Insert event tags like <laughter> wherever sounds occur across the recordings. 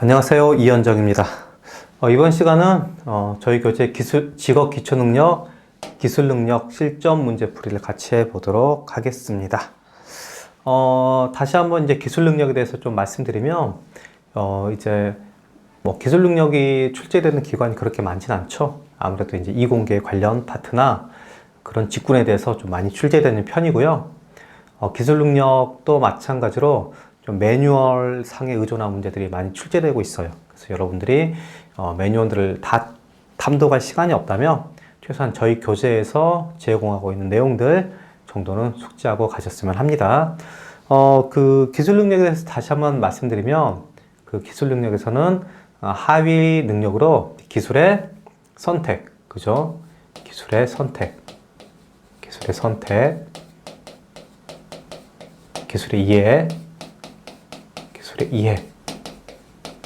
안녕하세요. 이현정입니다. 어, 이번 시간은 어, 저희 교재 기술, 직업 기초 능력, 기술 능력 실전 문제 풀이를 같이 해보도록 하겠습니다. 어, 다시 한번 이제 기술 능력에 대해서 좀 말씀드리면, 어, 이제 뭐 기술 능력이 출제되는 기관이 그렇게 많진 않죠. 아무래도 이제 이공계 관련 파트나 그런 직군에 대해서 좀 많이 출제되는 편이고요. 어, 기술 능력도 마찬가지로 좀 매뉴얼 상에 의존한 문제들이 많이 출제되고 있어요. 그래서 여러분들이 어, 매뉴얼들을 다 탐독할 시간이 없다면 최소한 저희 교재에서 제공하고 있는 내용들 정도는 숙지하고 가셨으면 합니다. 어, 그 기술 능력에 대해서 다시 한번 말씀드리면 그 기술 능력에서는 어, 하위 능력으로 기술의 선택, 그죠? 기술의 선택, 기술의 선택, 기술의 이해, 기술의 이해,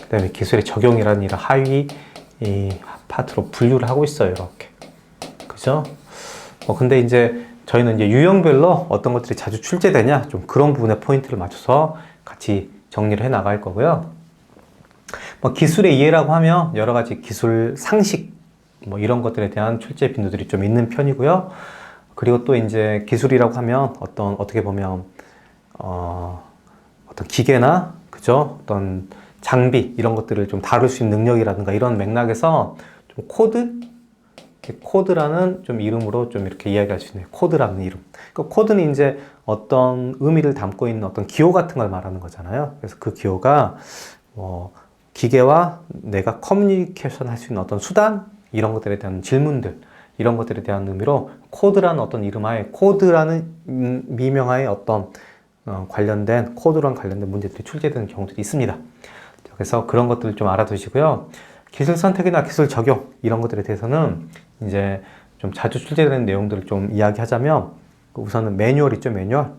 그 다음에 기술의 적용이라는 이런 하위 이 파트로 분류를 하고 있어요. 이렇게. 그죠? 어, 근데 이제 저희는 이제 유형별로 어떤 것들이 자주 출제되냐, 좀 그런 부분에 포인트를 맞춰서 같이 정리를 해 나갈 거고요. 뭐 기술의 이해라고 하면 여러 가지 기술 상식, 뭐 이런 것들에 대한 출제 빈도들이 좀 있는 편이고요. 그리고 또 이제 기술이라고 하면 어떤, 어떻게 보면, 어, 어떤 기계나, 그죠? 어떤 장비, 이런 것들을 좀 다룰 수 있는 능력이라든가 이런 맥락에서 좀 코드? 코드라는 좀 이름으로 좀 이렇게 이야기할 수 있는 코드라는 이름. 그 코드는 이제 어떤 의미를 담고 있는 어떤 기호 같은 걸 말하는 거잖아요. 그래서 그 기호가 뭐 기계와 내가 커뮤니케이션 할 수 있는 어떤 수단 이런 것들에 대한 질문들 이런 것들에 대한 의미로 코드라는 어떤 이름하에 코드라는 음, 미명하에 어떤 어, 관련된 코드랑 관련된 문제들이 출제되는 경우들이 있습니다. 그래서 그런 것들을 좀 알아두시고요. 기술 선택이나 기술 적용 이런 것들에 대해서는 이제 좀 자주 출제되는 내용들을 좀 이야기하자면 우선은 매뉴얼 있죠 매뉴얼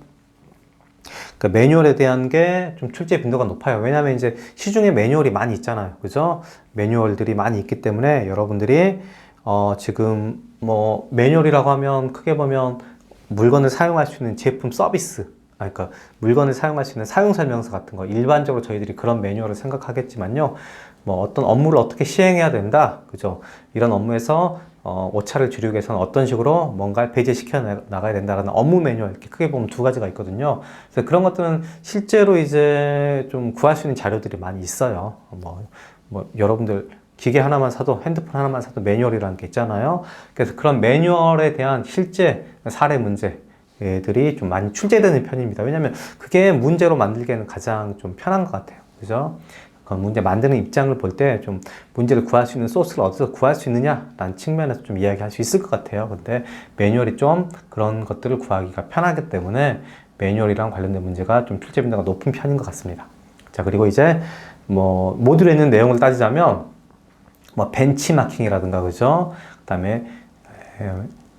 그 매뉴얼에 대한 게 좀 출제 빈도가 높아요. 왜냐하면 이제 시중에 매뉴얼이 많이 있잖아요. 그죠? 매뉴얼들이 많이 있기 때문에 여러분들이 어 지금 뭐 매뉴얼이라고 하면 크게 보면 물건을 사용할 수 있는 제품 서비스 아, 그러니까 물건을 사용할 수 있는 사용 설명서 같은 거 일반적으로 저희들이 그런 매뉴얼을 생각하겠지만요. 뭐 어떤 업무를 어떻게 시행해야 된다. 그죠? 이런 업무에서 어, 오차를 줄이기 위해서는 어떤 식으로 뭔가를 배제시켜 나- 나가야 된다라는 업무 매뉴얼 이렇게 크게 보면 두 가지가 있거든요. 그래서 그런 것들은 실제로 이제 좀 구할 수 있는 자료들이 많이 있어요. 뭐, 뭐 여러분들 기계 하나만 사도 핸드폰 하나만 사도 매뉴얼이라는 게 있잖아요. 그래서 그런 매뉴얼에 대한 실제 사례 문제 들이 좀 많이 출제되는 편입니다. 왜냐하면 그게 문제로 만들기에는 가장 좀 편한 것 같아요. 그죠? 그 문제 만드는 입장을 볼 때 좀 문제를 구할 수 있는 소스를 어디서 구할 수 있느냐라는 측면에서 좀 이야기할 수 있을 것 같아요. 근데 매뉴얼이 좀 그런 것들을 구하기가 편하기 때문에 매뉴얼이랑 관련된 문제가 좀 출제 빈도가 높은 편인 것 같습니다. 자, 그리고 이제 뭐 모듈에 있는 내용을 따지자면 뭐 벤치마킹이라든가 그죠? 그다음에 에,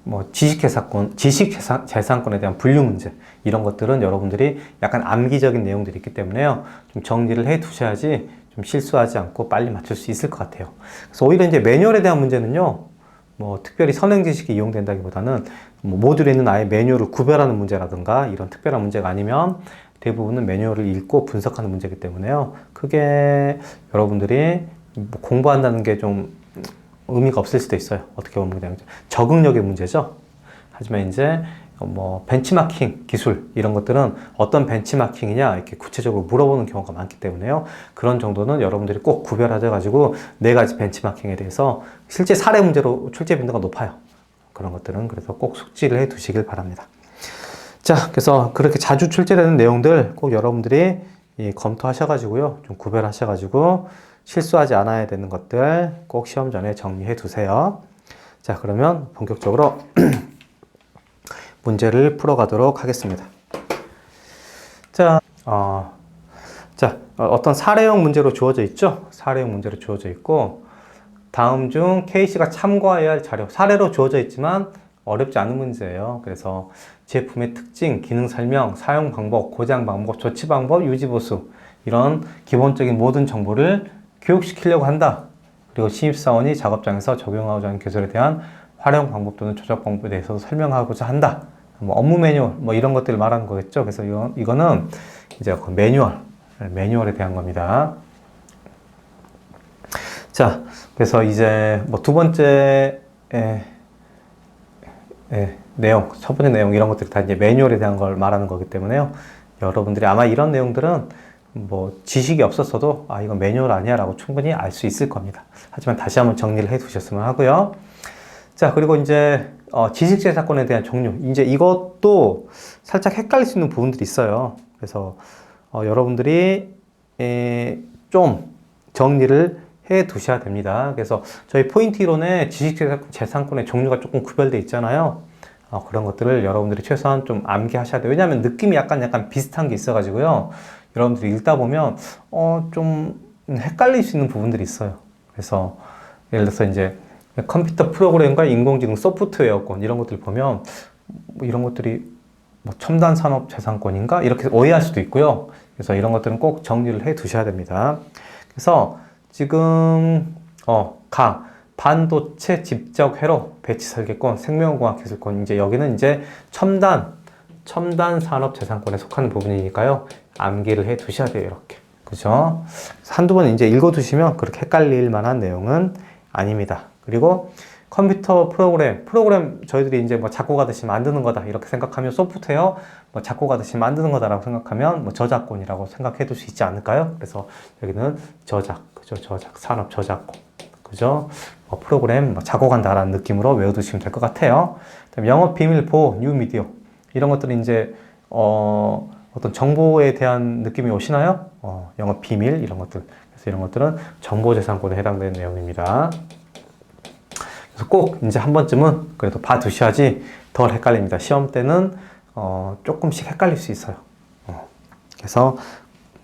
뭐 지식재산권, 지식재산권에 대한 분류 문제 이런 것들은 여러분들이 약간 암기적인 내용들이 있기 때문에요. 좀 정리를 해 두셔야지 좀 실수하지 않고 빨리 맞출 수 있을 것 같아요. 그래서 오히려 이제 매뉴얼에 대한 문제는요. 뭐 특별히 선행 지식이 이용된다기보다는 뭐 모듈에 있는 아예 매뉴얼을 구별하는 문제라든가 이런 특별한 문제가 아니면 대부분은 매뉴얼을 읽고 분석하는 문제이기 때문에요. 크게 여러분들이 뭐 공부한다는 게좀 의미가 없을 수도 있어요. 어떻게 보면 그냥 적응력의 문제죠. 하지만 이제 뭐 벤치마킹 기술 이런 것들은 어떤 벤치마킹이냐 이렇게 구체적으로 물어보는 경우가 많기 때문에요. 그런 정도는 여러분들이 꼭 구별하셔 가지고 네 가지 벤치마킹에 대해서 실제 사례 문제로 출제 빈도가 높아요. 그런 것들은 그래서 꼭 숙지를 해 두시길 바랍니다. 자, 그래서 그렇게 자주 출제되는 내용들 꼭 여러분들이 이 검토하셔 가지고요. 좀 구별하셔 가지고 실수하지 않아야 되는 것들 꼭 시험 전에 정리해 두세요. 자, 그러면 본격적으로 <clears throat> 문제를 풀어가도록 하겠습니다. 자, 어, 자, 어, 어떤 사례형 문제로 주어져 있죠? 사례형 문제로 주어져 있고, 다음 중 K씨가 참고해야 할 자료, 사례로 주어져 있지만 어렵지 않은 문제예요. 그래서 제품의 특징, 기능 설명, 사용 방법, 고장 방법, 조치 방법, 유지 보수 이런 기본적인 모든 정보를 교육시키려고 한다. 그리고 신입사원이 작업장에서 적용하고자 하는 기술에 대한 활용 방법 또는 조작 방법에 대해서 설명하고자 한다. 뭐 업무 매뉴얼 뭐 이런 것들을 말하는 거겠죠. 그래서 이거, 이거는 이제 그 매뉴얼, 매뉴얼에 대한 겁니다. 자, 그래서 이제 뭐 두 번째 에, 에, 내용, 첫 번째 내용 이런 것들이 다 이제 매뉴얼에 대한 걸 말하는 거기 때문에요. 여러분들이 아마 이런 내용들은 뭐 지식이 없었어도 아 이건 매뉴얼 아니야 라고 충분히 알 수 있을 겁니다. 하지만 다시 한번 정리를 해 두셨으면 하고요. 자 그리고 이제 어, 지식재산권에 대한 종류 이제 이것도 살짝 헷갈릴 수 있는 부분들이 있어요. 그래서 어, 여러분들이 에, 좀 정리를 해 두셔야 됩니다. 그래서 저희 포인트 이론에 지식재산권의 종류가 조금 구별돼 있잖아요. 어, 그런 것들을 여러분들이 최소한 좀 암기하셔야 돼요. 왜냐하면 느낌이 약간 약간 비슷한 게 있어가지고요. 여러분들이 읽다 보면 어, 좀 헷갈릴 수 있는 부분들이 있어요. 그래서 예를 들어서 이제 컴퓨터 프로그램과 인공지능 소프트웨어권 이런 것들 보면 뭐 이런 것들이 뭐 첨단 산업 재산권인가 이렇게 오해할 수도 있고요. 그래서 이런 것들은 꼭 정리를 해 두셔야 됩니다. 그래서 지금 어, 가 반도체 집적 회로 배치 설계권, 생명공학 기술권 이제 여기는 이제 첨단 첨단 산업 재산권에 속하는 부분이니까요. 암기를 해 두셔야 돼요. 이렇게. 그죠? 한두 번 이제 읽어 두시면 그렇게 헷갈릴 만한 내용은 아닙니다. 그리고 컴퓨터 프로그램, 프로그램 저희들이 이제 뭐 작곡하듯이 만드는 거다 이렇게 생각하면 소프트웨어 뭐 작곡하듯이 만드는 거다라고 생각하면 뭐 저작권이라고 생각해 둘 수 있지 않을까요? 그래서 여기는 저작, 그죠? 저작, 산업 저작권, 그죠? 뭐 프로그램 뭐 작곡한다라는 느낌으로 외워두시면 될 것 같아요. 영업 비밀 보호, 뉴 미디어 이런 것들은 이제 어, 어떤 정보에 대한 느낌이 오시나요? 어, 영업 비밀 이런 것들. 그래서 이런 것들은 정보재산권에 해당되는 내용입니다. 그래서 꼭 이제 한 번쯤은 그래도 봐두셔야지 덜 헷갈립니다. 시험 때는 어, 조금씩 헷갈릴 수 있어요. 어, 그래서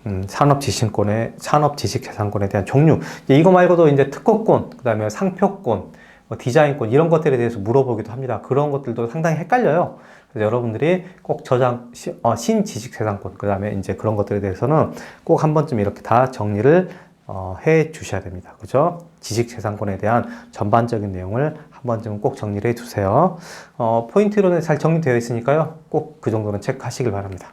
음, 산업 지식권의 산업 지식 재산권에 대한 종류 이거 말고도 이제 특허권, 그다음에 상표권, 뭐 디자인권 이런 것들에 대해서 물어보기도 합니다. 그런 것들도 상당히 헷갈려요. 그래서 여러분들이 꼭 저장 시, 어, 신지식 재산권 그다음에 이제 그런 것들에 대해서는 꼭 한 번쯤 이렇게 다 정리를 어, 해 주셔야 됩니다. 그죠? 지식 재산권에 대한 전반적인 내용을 한 번쯤 꼭 정리를 해 두세요. 어, 포인트로는 잘 정리되어 있으니까요. 꼭 그 정도는 체크하시길 바랍니다.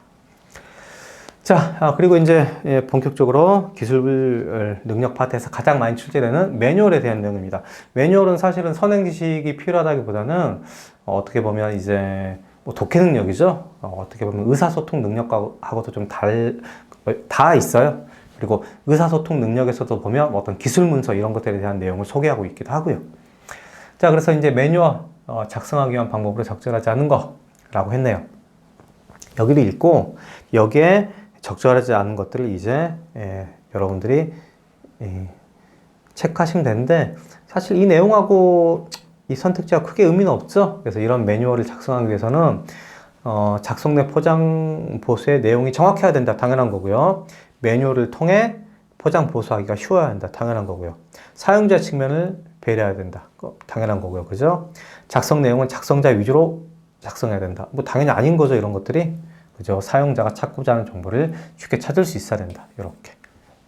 자, 아, 그리고 이제 예, 본격적으로 기술 능력 파트에서 가장 많이 출제되는 매뉴얼에 대한 내용입니다. 매뉴얼은 사실은 선행 지식이 필요하다기보다는 어, 어떻게 보면 이제 뭐 독해 능력이죠. 어, 떻게 보면 의사소통 능력하고도 좀 달, 다 있어요. 그리고 의사소통 능력에서도 보면 어떤 기술 문서 이런 것들에 대한 내용을 소개하고 있기도 하고요. 자, 그래서 이제 매뉴얼 어, 작성하기 위한 방법으로 적절하지 않은 거라고 했네요. 여기를 읽고 여기에 적절하지 않은 것들을 이제 예, 여러분들이 예, 체크하시면 되는데 사실 이 내용하고 이 선택지가 크게 의미는 없죠. 그래서 이런 매뉴얼을 작성하기 위해서는 어, 작성된 포장 보수의 내용이 정확해야 된다. 당연한 거고요. 매뉴얼을 통해 포장 보수하기가 쉬워야 한다. 당연한 거고요. 사용자 측면을 배려해야 된다. 당연한 거고요. 그죠? 작성 내용은 작성자 위주로 작성해야 된다. 뭐 당연히 아닌 거죠. 이런 것들이. 그죠? 사용자가 찾고자 하는 정보를 쉽게 찾을 수 있어야 된다. 이렇게.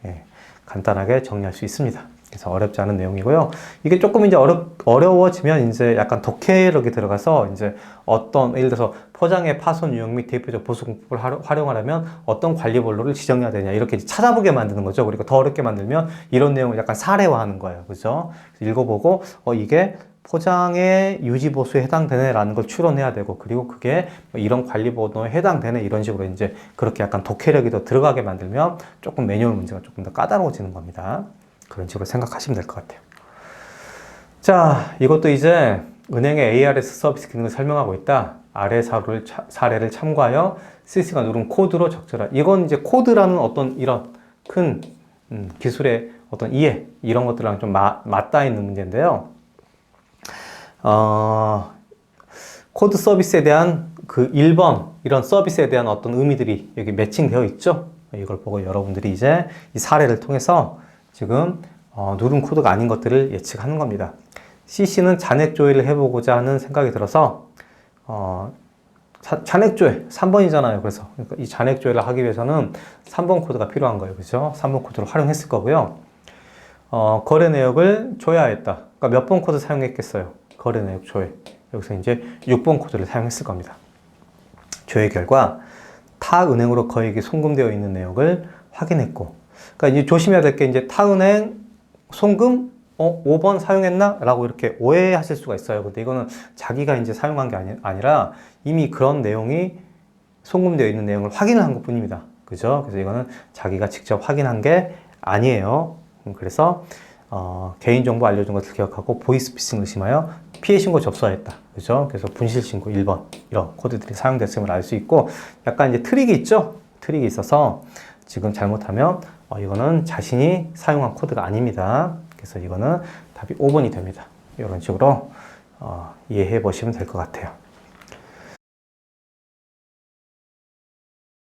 예, 간단하게 정리할 수 있습니다. 그래서 어렵지 않은 내용이고요. 이게 조금 이제 어려, 어려워지면 이제 약간 독해력이 들어가서 이제 어떤, 예를 들어서 포장의 파손 유형 및 대표적 보수 공법을 활용하려면 어떤 관리 본로를 지정해야 되냐. 이렇게 찾아보게 만드는 거죠. 그리고 더 어렵게 만들면 이런 내용을 약간 사례화 하는 거예요. 그죠? 읽어보고, 어, 이게 포장의 유지 보수에 해당되네라는 걸 추론해야 되고 그리고 그게 뭐 이런 관리 번호에 해당되네 이런 식으로 이제 그렇게 약간 독해력이 더 들어가게 만들면 조금 매뉴얼 문제가 조금 더 까다로워지는 겁니다. 그런 식으로 생각하시면 될 것 같아요. 자, 이것도 이제 은행의 ARS 서비스 기능을 설명하고 있다. 아래 사례를, 사례를 참고하여 CC가 누른 코드로 적절한. 이건 이제 코드라는 어떤 이런 큰 음, 기술의 어떤 이해 이런 것들랑 좀 마, 맞닿아 있는 문제인데요. 어, 코드 서비스에 대한 그 1번 이런 서비스에 대한 어떤 의미들이 여기 매칭되어 있죠. 이걸 보고 여러분들이 이제 이 사례를 통해서 지금 어, 누른 코드가 아닌 것들을 예측하는 겁니다. CC는 잔액 조회를 해보고자 하는 생각이 들어서 어, 자, 잔액 조회 3번이잖아요. 그래서 그러니까 이 잔액 조회를 하기 위해서는 3번 코드가 필요한 거예요. 그죠? 3번 코드를 활용했을 거고요. 어, 거래 내역을 조회하였다. 그러니까 몇 번 코드 사용했겠어요? 거래 내역 조회. 여기서 이제 6번 코드를 사용했을 겁니다. 조회 결과 타 은행으로 거액이 송금되어 있는 내역을 확인했고 그러니까 이제 조심해야 될 게 이제 타 은행 송금 어, 5번 사용했나? 라고 이렇게 오해하실 수가 있어요. 근데 이거는 자기가 이제 사용한 게 아니, 아니라 이미 그런 내용이 송금되어 있는 내용을 확인을 한 것 뿐입니다. 그죠? 그래서 이거는 자기가 직접 확인한 게 아니에요. 음, 그래서 어, 개인정보 알려준 것을 기억하고 보이스피싱 의심하여 피해 신고 접수하였다. 그죠? 그래서 분실 신고 1번 이런 코드들이 사용됐음을 알 수 있고 약간 이제 트릭이 있죠? 트릭이 있어서 지금 잘못하면 어, 이거는 자신이 사용한 코드가 아닙니다. 그래서 이거는 답이 5번이 됩니다. 이런 식으로 어, 이해해 보시면 될 것 같아요.